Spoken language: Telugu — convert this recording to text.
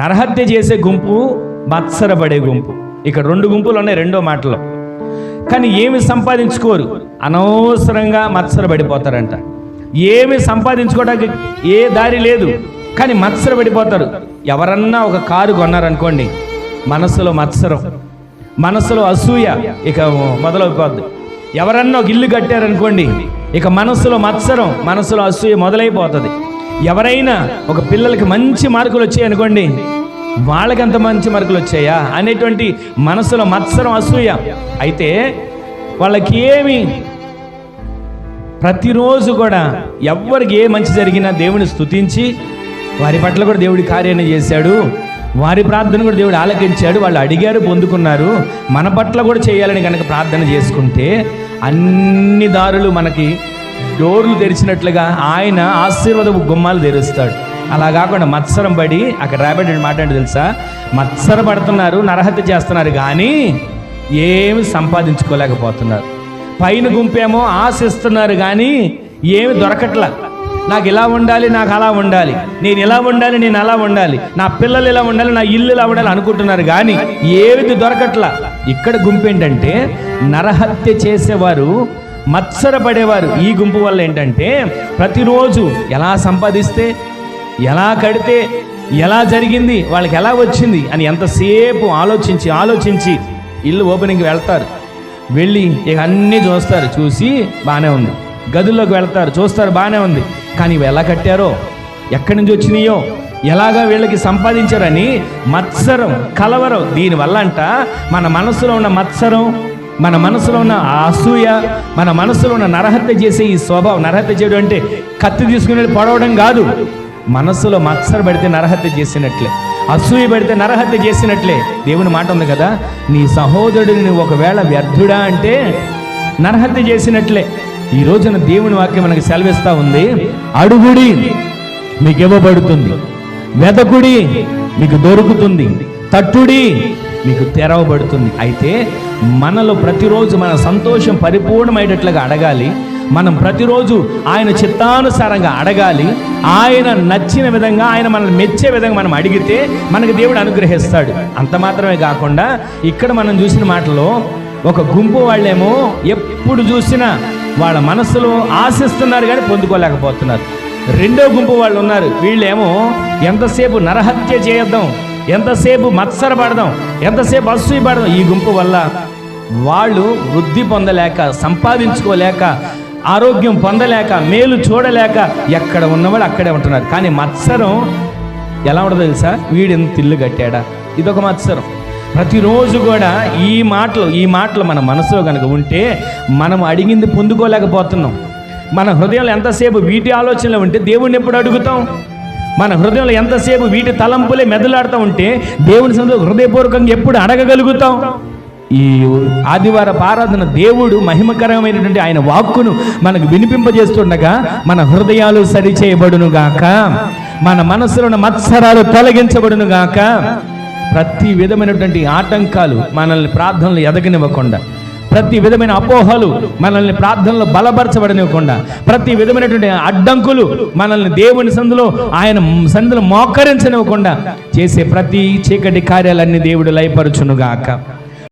నరహత్య చేసే గుంపు మత్సరపడే గుంపు. ఇక్కడ రెండు గుంపులు ఉన్నాయి రెండో మాటలో. కానీ ఏమి సంపాదించుకోరు? అనవసరంగా మత్సరపడిపోతారంట. ఏమి సంపాదించుకోవడానికి ఏ దారి లేదు కానీ మత్సరపడిపోతారు. ఎవరన్నా ఒక కారు కొన్నారనుకోండి మనసులో మత్సరం మనసులో అసూయ ఇక మొదలైపోద్ది ఎవరన్నా ఒక ఇల్లు కట్టారనుకోండి ఇక మనసులో మత్సరం మనసులో అసూయ మొదలైపోతుంది. ఎవరైనా ఒక పిల్లలకి మంచి మార్కులు వచ్చాయనుకోండి వాళ్ళకి అంత మంచి మార్కులు వచ్చాయా అనేటువంటి మనసులో మత్సరం అసూయ. అయితే వాళ్ళకి ఏమి? ప్రతిరోజు కూడా ఎవ్వరికి ఏ మంచి జరిగినా దేవుని స్తుతించి వారి పట్ల కూడా దేవుడి కార్యాన్ని చేశాడు. వారి ప్రార్థన కూడా దేవుడు ఆలకించాడు. వాళ్ళు అడిగారు పొందుకున్నారు. మన పట్ల కూడా చేయాలని కనుక ప్రార్థన చేసుకుంటే అన్ని దారులు మనకి డోర్లు తెరిచినట్లుగా ఆయన ఆశీర్వాదపు గుమ్మాలు తెరుస్తాడు. అలా కాకుండా మత్సరం పడి అక్కడ రాబడి మాట అంటే తెలుసా? మత్సర పడుతున్నారు నరహత్య చేస్తున్నారు కానీ ఏమి సంపాదించుకోలేకపోతున్నారు. పైన గుంపేమో ఆశిస్తున్నారు కానీ ఏమి దొరకట్లా. నాకు ఇలా ఉండాలి నాకు అలా ఉండాలి. నేను ఇలా ఉండాలి నేను అలా ఉండాలి. నా పిల్లలు ఇలా ఉండాలి నా ఇల్లు ఇలా ఉండాలి అనుకుంటున్నారు కానీ ఏది దొరకట్లా. ఇక్కడ గుంపు ఏంటంటే నరహత్య చేసేవారు మత్సరపడేవారు ఈ గుంపు వల్ల ఏంటంటే ప్రతిరోజు ఎలా సంపాదిస్తే ఎలా కడితే ఎలా జరిగింది వాళ్ళకి ఎలా వచ్చింది అని ఎంతసేపు ఆలోచించి ఆలోచించి ఇల్లు ఓపెనింగ్కి వెళ్తారు. వెళ్ళి ఇక అన్నీ చూస్తారు. చూసి బాగానే ఉంది. గదుల్లోకి వెళ్తారు. చూస్తారు బాగానే ఉంది. కానీ ఇవి ఎలా కట్టారో ఎక్కడి నుంచి వచ్చినాయో ఎలాగా వీళ్ళకి సంపాదించారని మత్సరం కలవరం దీనివల్ల అంట మన మనసులో ఉన్న మత్సరం మన మనసులో ఉన్న ఆ అసూయ మన మనసులో ఉన్న నరహత్య చేసే ఈ స్వభావం నరహత్య చేయడం అంటే కత్తి తీసుకుని పడవడం కాదు. మనసులో మత్సర పడితే నరహత్య చేసినట్లే అసూయ పడితే నరహత్య చేసినట్లే. దేవుని మాట ఉంది కదా నీ సహోదరుడిని ఒకవేళ వ్యర్థుడా అంటే నరహత్య చేసినట్లే. ఈ రోజున దేవుని వాక్యం మనకి సెలవిస్తా ఉంది అడుగుడి మీకు ఇవ్వబడుతుంది వెదకుడి మీకు దొరుకుతుంది తట్టుడి మీకు తెరవబడుతుంది. అయితే మనలో ప్రతిరోజు మన సంతోషం పరిపూర్ణమయ్యేటట్లుగా అడగాలి. మనం ప్రతిరోజు ఆయన చిత్తానుసారంగా అడగాలి. ఆయన నచ్చిన విధంగా ఆయన మనల్ని మెచ్చే విధంగా మనం అడిగితే మనకు దేవుడు అనుగ్రహిస్తాడు. అంత మాత్రమే కాకుండా ఇక్కడ మనం చూసిన మాటలో ఒక గుంపు వాళ్ళేమో ఎప్పుడు చూసినా వాళ్ళ మనసులో ఆశిస్తున్నారు కానీ పొందుకోలేకపోతున్నారు. రెండో గుంపు వాళ్ళు ఉన్నారు. వీళ్ళేమో ఎంతసేపు నరహత్య చేయొద్దాం ఎంతసేపు మత్సర పడదాం ఎంతసేపు అసూయ పడదాం ఈ గుంపు వల్ల వాళ్ళు వృద్ధి పొందలేక సంపాదించుకోలేక ఆరోగ్యం పొందలేక మేలు చూడలేక ఎక్కడ ఉన్నవాళ్ళు అక్కడే ఉంటున్నారు. కానీ మత్సరం ఎలా ఉండదు తెలుసా? వీడు ఎంత ఇల్లు కట్టాడా? ఇదొక మత్సరం. ప్రతిరోజు కూడా ఈ మాటలు ఈ మాటలు మన మనసులో కనుక ఉంటే మనం అడిగింది పొందుకోలేకపోతున్నాం. మన హృదయంలో ఎంతసేపు వీటి ఆలోచనలు ఉంటే దేవుణ్ణి ఎప్పుడు అడుగుతాం? మన హృదయంలో ఎంతసేపు వీటి తలంపులే మెదలాడుతూ ఉంటే దేవుని సందు హృదయపూర్వకంగా ఎప్పుడు అడగగలుగుతాం? ఈ ఆదివారపు ఆరాధన దేవుడు మహిమకరమైనటువంటి ఆయన వాక్కును మనకు వినిపింపజేస్తుండగా మన హృదయాలు సరిచేయబడునుగాక మన మనసులో ఉన్న మత్సరాలు తొలగించబడును గాక ప్రతి విధమైనటువంటి ఆటంకాలు మనల్ని ప్రార్థనలు ఎదగనివ్వకుండా ప్రతి విధమైన అపోహలు మనల్ని ప్రార్థనలో బలపరచబడనివ్వకుండా ప్రతి విధమైనటువంటి అడ్డంకులు మనల్ని దేవుని సందులో ఆయన సందులో మోకరించనివ్వకుండా చేసే ప్రతి చీకటి కార్యాలన్నీ దేవుడు లయపరచునుగాక.